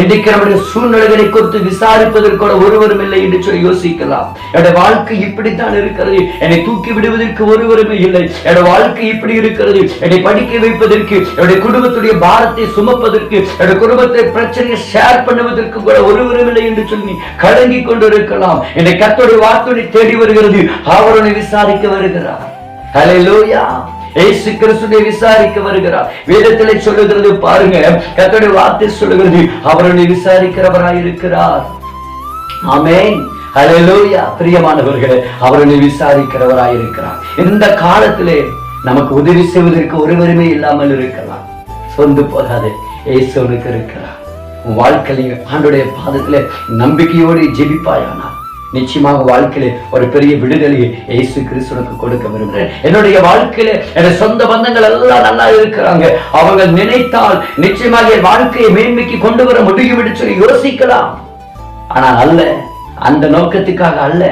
இன்றைக்கு நம்முடைய சூழ்நிலைகளை குறித்து விசாரிப்பதற்கூட ஒருவரும் இல்லை என்று சொல்லி யோசிக்கலாம். என்னோட வாழ்க்கை இப்படித்தான் இருக்கிறது. என்னை தூக்கி விடுவதற்கு ஒருவருமே இல்லை. என்னோட வாழ்க்கை இப்படி இருக்கிறது. என்னை படிக்க வைப்பதற்கு என்னுடைய குடும்பத்துடைய பாரத்தை சுமப்பதற்கு என்னுடைய குடும்பத்தை பிரச்சனையை ஷேர் பண்ணுவதற்கு கூட ஒருவரும் இல்லை என்று சொல்லி கலங்கி கொண்டு இருக்கலாம் என்னை கத்தோடைய வார்த்தை தேடி வருகிறது. அவருடைய விசாரிக்க வருகிறார். ஹalleluya இயேசு கிறிஸ்துவை விசாரிக்க வருகிறார். வேதத்திலே சொல்லுகிறது பாருங்க கர்த்தருடைய வார்த்தை சொல்லுகிறது அவருடைய விசாரிக்கிறவராய் இருக்கிறார். ஆமேன். ஹalleluya. பிரியமானவர்களே அவருடைய விசாரிக்கிறவராய் இருக்கிறார். இந்த காலத்திலே நமக்கு உதவி செய்வதற்கு ஒருவருமே இல்லாமல் இருக்கலாம். சொந்து போகாது இயேசு உனக்கு இருக்கிறார். உன் வாழ்க்கையில் ஆண்டுடைய பாதத்திலே நம்பிக்கையோடு ஜெபிப்பாயானா நிச்சயமாக வாழ்க்கையில ஒரு பெரிய விடுதலையை இயேசு கிறிஸ்துனுக்கு கொடுக்க விரும்புகிறேன். என்னுடைய வாழ்க்கையில என் சொந்த பந்தங்கள் எல்லாம் நல்லா இருக்கிறாங்க. அவங்க நினைத்தால் நிச்சயமாக என் வாழ்க்கையை மேன்மைக்கு கொண்டு வர முடியும் என்று சொல்லி யோசிக்கலாம். ஆனால் அல்ல அந்த நோக்கத்துக்காக அல்ல.